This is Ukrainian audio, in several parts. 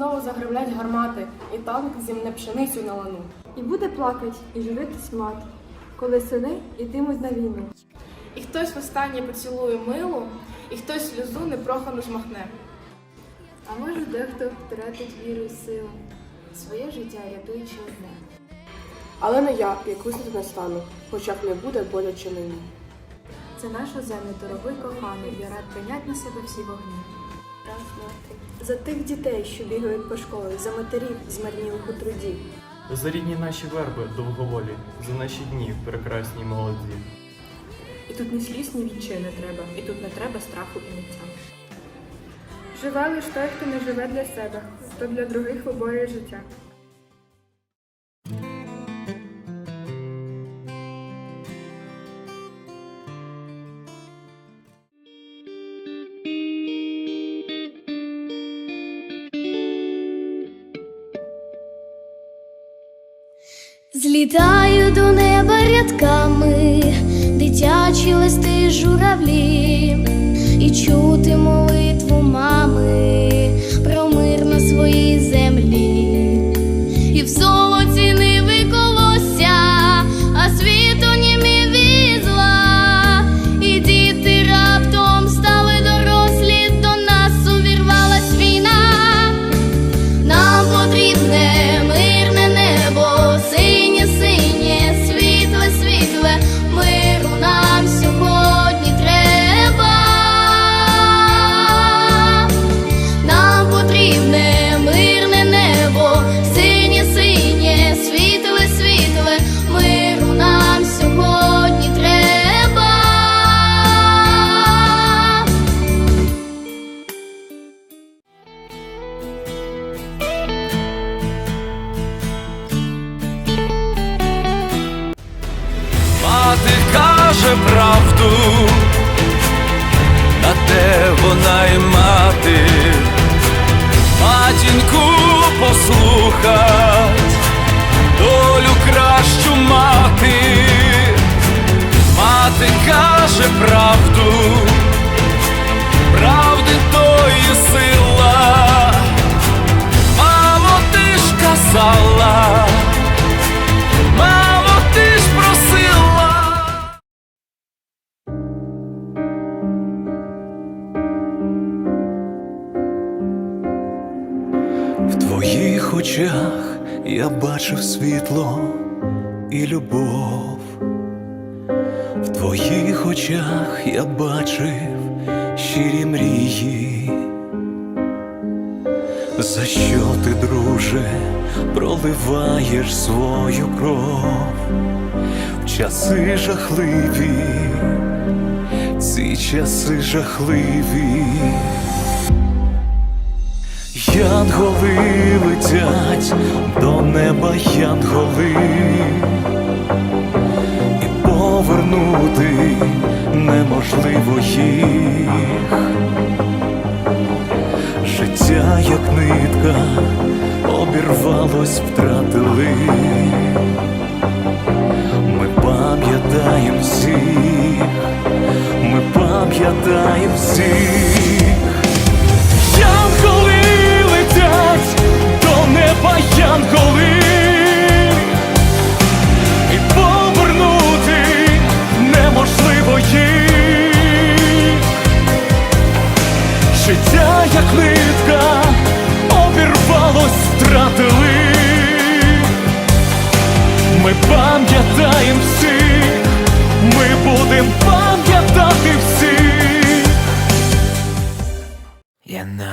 знову загривлять гармати, і танк зімне пшеницю на лану. І буде плакать, і живитись мат, коли сини йтимуть на війну. І хтось востаннє поцілує милу, і хтось сльозу непрохану змахне. А може дехто втратить віру і силу, своє життя рятуючи одне. Але не я, як визнати не стану, хоча б не буде боляче мені. Це наша земля, дорогий коханий, я рад прийняти на себе всі вогні. За тих дітей, що бігають по школі, за матерів, змарнілих у труді. За рідні наші верби довговолі, за наші дні прекрасні молоді. І тут ні сліз, ні відчаю не треба, і тут не треба страху і ниття. Живе лиш той, хто не живе для себе, хто для других виборює життя. Злітаю до неба рядками, дитячі листи журавлі, і чути молитву мами про мир на своїй землі, каже правду, правди тої сила, мамо, ти ж казала. Мамо, ти ж просила. В твоїх очах я бачив світло і любов. Твоїх очах я бачив щирі мрії. За що ти, друже, проливаєш свою кров в часи жахливі, ці часи жахливі. Янголи летять до неба янголи, нитка, обірвалось, втратили.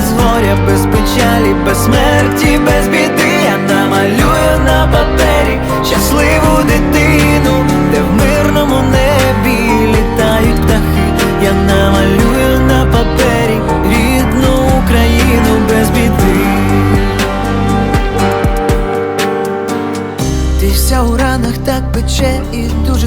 без горя, без печалі, без смерті, без біди. Я намалюю на папері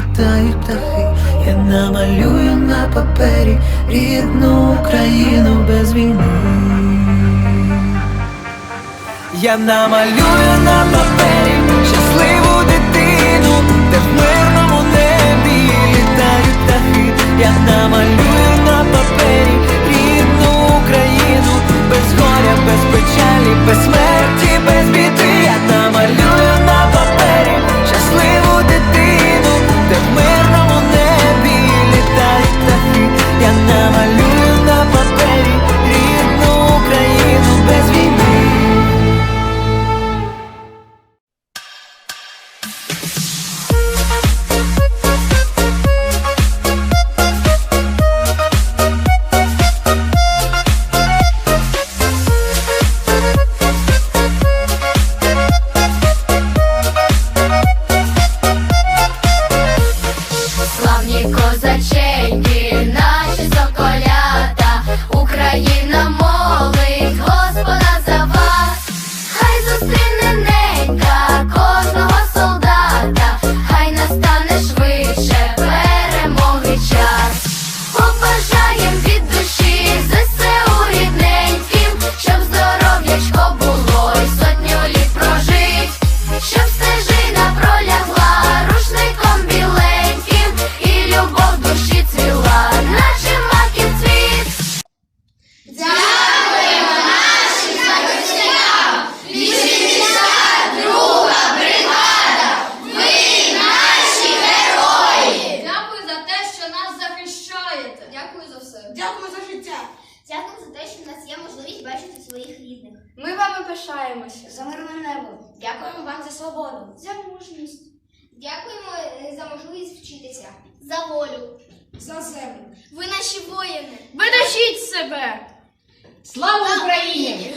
Літають птахи. Я намалюю на папері рідну Україну без війни. Я намалюю на папері щасливу дитину, де в мирному бачити своїх рідних. Ми вами пишаємося. За мирне небо. Дякуємо вам за свободу. За мужність. Дякуємо е, за можливість вчитися. За волю. За землю. Ви наші воїни. Бережіть себе! Слава Україні!